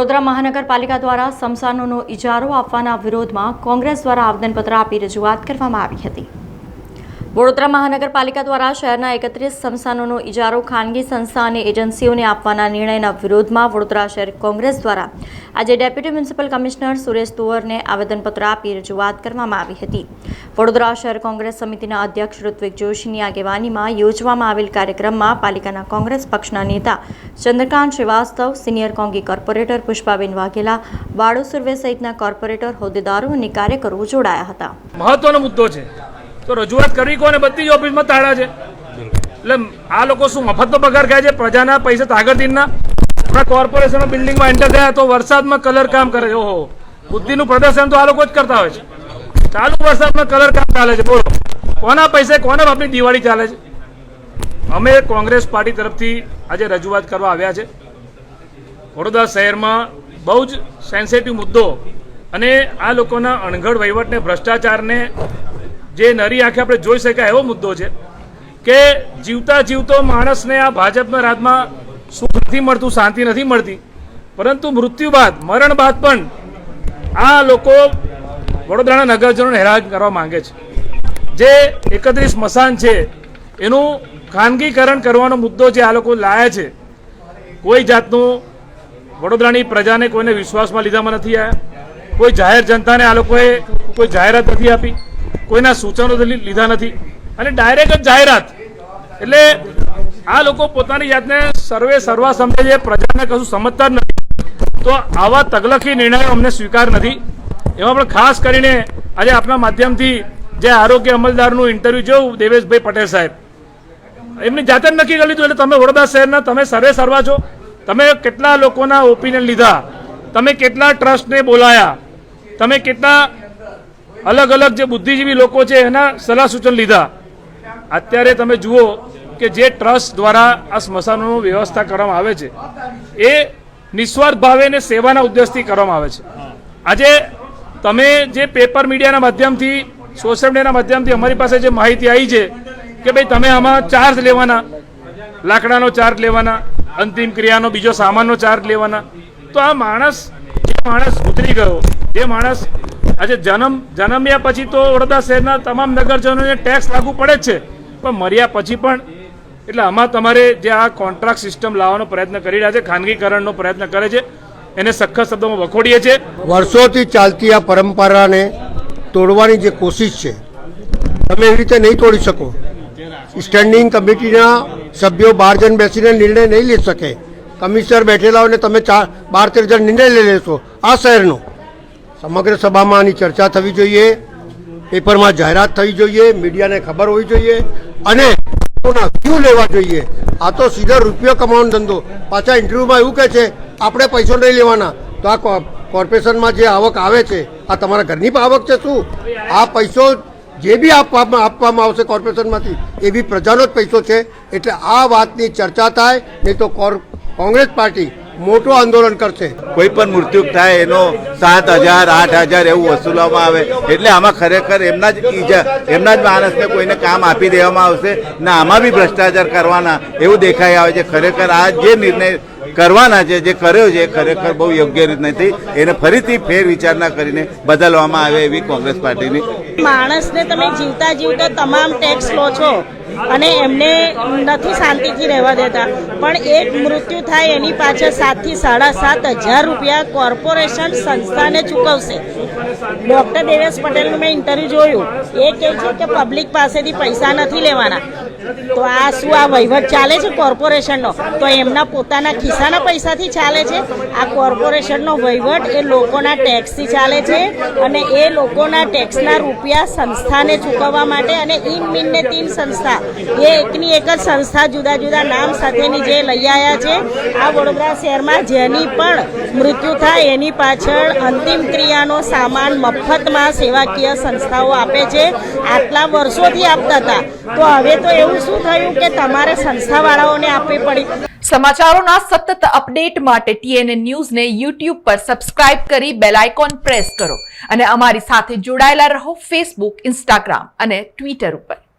વડોદરા મહાનગરપાલિકા દ્વારા સમસાનોનો ઇજારો આપવાના વિરોધમાં કોંગ્રેસ દ્વારા આવેદનપત્ર આપી રજૂઆત કરવામાં આવી હતી. વડોદરા મહાનગરપાલિકા દ્વારા શહેરના એકત્રીસ સંસ્થાનોનો ઇજારો ખાનગી સંસ્થા અને એજન્સીઓને આપવાના નિર્ણયના વિરોધમાં વડોદરા શહેર કોંગ્રેસ દ્વારા આજે ડેપ્યુટી મ્યુનિસિપલ કમિશનર સુરેશ તુવરને આવેદનપત્ર આપી રજૂઆત કરવામાં આવી હતી. વડોદરા શહેર કોંગ્રેસ સમિતિના અધ્યક્ષ ઋત્વિક જોશીની આગેવાનીમાં યોજવામાં આવેલ કાર્યક્રમમાં પાલિકાના કોંગ્રેસ પક્ષના નેતા ચંદ્રકાંત શ્રીવાસ્તવ, સિનિયર કોંગી કોર્પોરેટર પુષ્પાબેન વાઘેલા, બાળુ સુર્વે સહિતના કોર્પોરેટર હોદ્દેદારો અને કાર્યકરો જોડાયા હતા. મહત્વનો મુદ્દો છે. તો રજૂઆત કરવી કોને? બધી જ ઓફિસમાં તાળા છે. એટલે આ લોકો શું મફતનો પગાર ખાય છે? પ્રજાના પૈસા તાગરદીનના આપણા કોર્પોરેશનના બિલ્ડિંગમાં એન્ટર થયા, તો વરસાદમાં કલર કામ કરે છે. ઓહો. બુદ્ધિનું પ્રદર્શન તો આ લોકો જ કરતા હોય છે. ચાલુ વરસાદમાં કલર કામ ચાલે છે. બોલો. કોના પૈસે, કોના બાપની દિવાળી ચાલે છે? અમે કોંગ્રેસ પાર્ટી તરફથી આજે રજૂઆત કરવા આવ્યા છે. વડોદરા શહેરમાં બહુ જ સેન્સિટિવ મુદ્દો અને આ લોકોના અણઘડ વહીવટને, ભ્રષ્ટાચારને જે નરી આંખે આપણે જોઈ શકાય એવો મુદ્દો છે કે જીવતા જીવતો માણસને આ ભાજપના રાજમાં સુખ નથી મળતું, શાંતિ નથી મળતી. પરંતુ મૃત્યુ બાદ, મરણ બાદ પણ આ લોકો વડોદરાના નગરજનોને હેરાન કરવા માંગે છે. જે એકત્રીસ મશાન છે, એનું ખાનગીકરણ કરવાનો મુદ્દો જે આ લોકો લાયા છે, કોઈ જાતનું વડોદરાની પ્રજાને કોઈને વિશ્વાસમાં લીધામાં નથી આવ્યા, કોઈ જાહેર જનતાને આ લોકોએ કોઈ જાહેરાત નથી આપી. કોઈના સૂચનો લીધા નથી અને ડાયરેક્ટ જ જાહેરાત. એટલે આ લોકો પોતાની જાતને સર્વે સર્વા સમજે છે, પ્રજાને કશું સમજતા જ નથી. તો આવા તગલખી નિર્ણયો અમને સ્વીકાર નથી. એમાં પણ ખાસ કરીને આજે આપના માધ્યમથી જે આરોગ્ય અમલદારનું ઇન્ટરવ્યુ જોયું, દેવેશભાઈ પટેલ સાહેબ. એમની જાતે જ નક્કી કરી લીધું, એટલે તમે વડોદરા શહેરના, તમે સર્વે સર્વા છો. તમે કેટલા લોકોના ઓપિનિયન લીધા? તમે કેટલા ટ્રસ્ટને બોલાયા? તમે કેટલા અલગ અલગ જે બુદ્ધિજીવી લોકો છે, એના સલાહ સૂચન લીધા. અત્યારે તમે જુઓ કે જે ટ્રસ્ટ દ્વારા આ સ્મશાનોની વ્યવસ્થા કરવામાં આવે છે, એ નિસ્વાર્થ ભાવે અને સેવાના ઉદ્દેશથી કરવામાં આવે છે. આજે તમે જે પેપર મીડિયાના માધ્યમથી, સોશિયલ મીડિયાના માધ્યમથી અમારી પાસે જે માહિતી આવી છે કે ભાઈ તમે આમાં ચાર્જ લેવાના, લાકડાનો ચાર્જ લેવાના, અંતિમ ક્રિયાનો બીજો સામાનનો ચાર્જ લેવાના, તો આ માણસ, જે માણસ ગુજરી ગયો, જે માણસ આજે જન્મ જન્મ્યા પછી તો વડોદરા શહેરના તમામ નગરજનોને ટેક્સ લાગુ પડે જ છે. પણ મર્યા પછી પણ એટલે આમાં તમારે જે આ કોન્ટ્રાક્ટ સિસ્ટમ લાવવાનો પ્રયત્ન કરી રહ્યા છે, ખાનગીકરણનો પ્રયત્ન કરે છે, એને સખત શબ્દોમાં વખોડીએ છીએ. વર્ષોથી ચાલતી આ પરંપરાને તોડવાની જે કોશિશ છે, તમે એવી રીતે નહીં તોડી શકો. સ્ટેન્ડિંગ કમિટીના સભ્યો બાર જણ બેસીને નિર્ણય નહીં લઈ શકે. કમિશનર બેઠેલા હોય તમે ચાર, બાર, તેર જણ નિર્ણય લઈ લેશો આ શહેરનો. સમગ્ર સભામાં આની ચર્ચા થવી જોઈએ, પેપરમાં જાહેરાત થવી જોઈએ, મીડિયાને ખબર હોવી જોઈએ અને લોકોના લેવા જોઈએ. આ તો સીધો રૂપિયો કમાવાનો ધંધો. પાછા ઇન્ટરવ્યુમાં એવું કહે છે, આપણે પૈસો નહીં લેવાના. તો આ કોર્પોરેશનમાં જે આવક આવે છે, આ તમારા ઘરની પણ આવક છે શું? આ પૈસો જે બી આપવામાં આપવામાં આવશે કોર્પોરેશનમાંથી એ બી પ્રજાનો જ પૈસો છે. એટલે આ વાતની ચર્ચા થાય, નહીં તો કોંગ્રેસ પાર્ટી મોટું આંદોલન કરશે. કોઈ પણ મૃત્યુ થાય એનો સાત હજાર આઠ હજાર એવું વસૂલવામાં આવે. એટલે આમાં ખરેખર એમના જ ઈજા એમના જ માણસને કોઈને કામ આપી દેવામાં આવશે ને આમાં બી ભ્રષ્ટાચાર કરવાના એવું દેખાઈ આવે છે. ખરેખર આ જે નિર્ણય કરવાના છે જે કર્યો છે એ ખરેખર બહુ યોગ્ય રીત નથી. એને ફરીથી ફેર વિચારણા કરીને બદલવામાં આવે એવી કોંગ્રેસ પાર્ટીની. માણસને તમે જીવતા જીવતા તમામ ટેક્સ લો છો. અને એમને નથી શાંતિથી રહેવા દેતા. પણ એક મૃત્યુ થાય એની પાછળ સાતથી સાડા સાત હજાર રૂપિયા કોર્પોરેશન સંસ્થાને ચૂકવશે. ડૉક્ટર દેવેશ પટેલનું મેં ઇન્ટરવ્યૂ જોયું. એ કહે છે કે પબ્લિક પાસેથી પૈસા નથી લેવાના. તો આ શું આ વહીવટ ચાલે છે કોર્પોરેશનનો? તો એમના પોતાના ખિસ્સાના પૈસાથી ચાલે છે? આ કોર્પોરેશનનો વહીવટ એ લોકોના ટેક્સથી ચાલે છે અને એ લોકોના ટેક્સના રૂપિયા સંસ્થાને ચૂકવવા માટે અને ઇન મીનને તીન સંસ્થા એ એકની એક જ સંસ્થા જુદા જુદા નામ સાથેની જે લઈ આવ્યા છે. આ વડોદરા શહેરમાં જેની પણ મૃત્યુ થાય એની પાછળ અંતિમ ક્રિયાનો સામાન મફતમાં સેવાકીય સંસ્થાઓ આપે છે. આટલા વર્ષોથી આપતા હતા. તો હવે તો એવું શું થયું કે તમારે સંસ્થાવાળાઓને આપવી પડી? સમાચારોના સતત અપડેટ માટે ટીએનએ ન્યૂઝને યુટ્યુબ પર સબસ્ક્રાઇબ કરી બેલ આઇકોન પ્રેસ કરો. અને અમારી સાથે જોડાયેલા રહો ફેસબુક, ઇન્સ્ટાગ્રામ અને ટ્વિટર ઉપર.